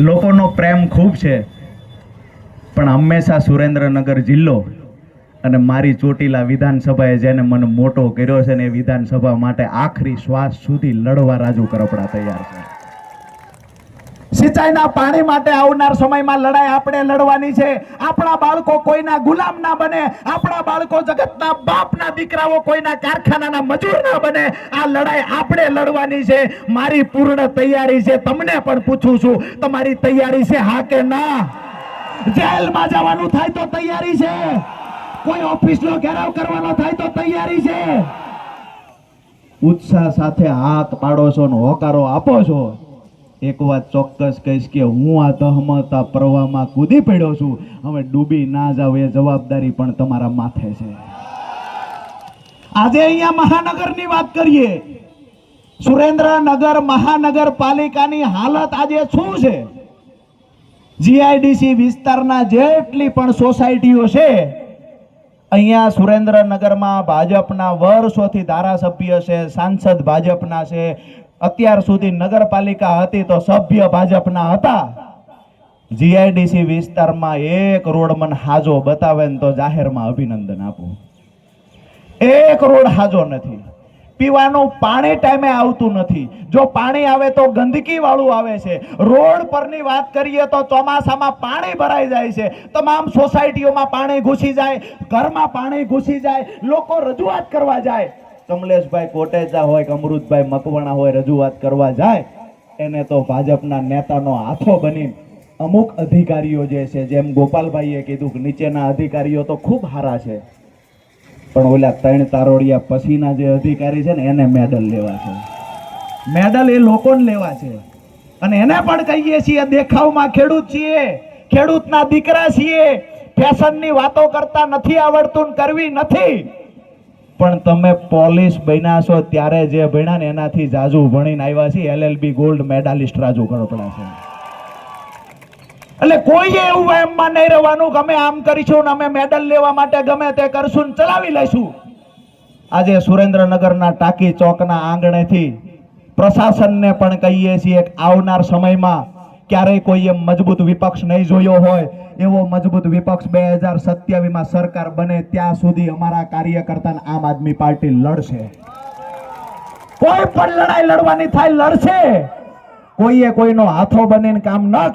લોકોનો પ્રેમ ખૂબ છે. પણ હંમેશા સુરેન્દ્રનગર જિલ્લો અને મારી ચોટીલા વિધાનસભાએ જેને મને મોટો કર્યો છે ને એ વિધાનસભા માટે આખરી શ્વાસ સુધી લડવા રાજુ કરપડા તૈયાર છે. સિંચાઈના પાણી માટે આવનાર સમયમાં લડાઈ આપણે લડવાની છે. આપણા બાળકો કોઈના ગુલામ ના બને, આપણા બાળકો જગતના બાપના દીકરાઓ કોઈના કારખાનાના મજૂર ના બને. આ લડાઈ આપણે લડવાની છે. મારી પૂર્ણ તૈયારી છે. તમને પણ પૂછું છું, તમારી તૈયારી છે હા કે ના? જેલમાં જવાનું થાય તો તૈયારી છે. કોઈ ઓફિસનો ઘેરાવ કરવાનો થાય તો તૈયારી છે. ઉત્સાહ સાથે હાથ પાડો છો ને હોકારો આપો છો. એક વાત ચોક્કસ કહીશ કે હું આ તહમતા પ્રવાહમાં કૂદી પડ્યો છું. હવે ડૂબી ના જાવ એ જવાબદારી પણ તમારા માથે છે. આજે અહીંયા મહાનગરની વાત કરીએ. સુરેન્દ્રનગર મહાનગરપાલિકાની હાલત આજે શું છે? જીઆઈડીસી વિસ્તારના જેટલી પણ સોસાયટીઓ છે, અહીંયા સુરેન્દ્રનગરમાં ભાજપના વર્ષોથી ધારાસભ્ય છે, સાંસદ ભાજપના છે અત્યાર સુધી નગરપાલિકા હતી તો સભ્ય ભાજપના હતા. જીઆઈડીસી વિસ્તારમાં એક રોડ મને હાજો બતાવે ને તો જાહેરમાં અભિનંદન આપું. એક રોડ હાજો નથી. પીવાનું પાણી ટાઈમે આવતું નથી. જો પાણી આવે તો ગંદકી વાળું આવે છે. રોડ પરની વાત કરીએ તો ચોમાસામાં પાણી ભરાઈ જાય છે. તમામ સોસાયટીઓમાં પાણી ઘૂસી જાય, ઘરમાં પાણી ઘૂસી જાય, લોકો રજૂઆત કરવા જાય. કમલેશભાઈ કોટેચા હોય અમૃતભાઈ મકવાણા હોય, રજૂઆત કરવા જાય, એને તો ભાજપના નેતાનો હાથો બની અમુક અધિકારીઓ જે છે, જેમ ગોપાલભાઈએ કીધું કે નીચેના અધિકારીઓ તો ખૂબ સારા છે, પણ ઓલા ત્રણ તારોડિયા પછીના જે અધિકારી છે ને, એને મેડલ લેવા છે. મેડલ એ લોકોને લેવા છે. અને એને પણ કહીએ છીએ, દેખાવમાં ખેડૂત છીએ, ખેડૂતના દીકરા છીએ, ફેશનની વાતો કરતા નથી આવડતું કરવી નથી. પણ તમે પોલીસ બન્યા છો ત્યારે જે ભણ્યા ને એનાથી જાજુ ભણીને આવ્યા છે LLB gold medalist Raju Kadpada છે. એટલે કોઈએ એવું એમમાં નહીં રહેવાનું કે અમે આમ કરીશું ને અમે મેડલ લેવા માટે ગમે તે કરશું ને ચલાવી લઈશું. આજે સુરેન્દ્રનગરના ટાંકી ચોકના આંગણેથી પ્રશાસનને પણ કહીએ છીએ આવનાર સમયમાં ક્યારેય કોઈએ મજબૂત વિપક્ષ નહીં જોયો હોય એવો મજબૂત વિપક્ષ બે હજાર સત્યાવીસમાં સરકાર બને ત્યાં સુધી અમારા કાર્યકર્તા આમ આદમી પાર્ટી લડશે. કોઈ પણ લડાઈ લડવાની થાય, લડશે. કોઈએ કોઈનો હાથો બનીને કામ ન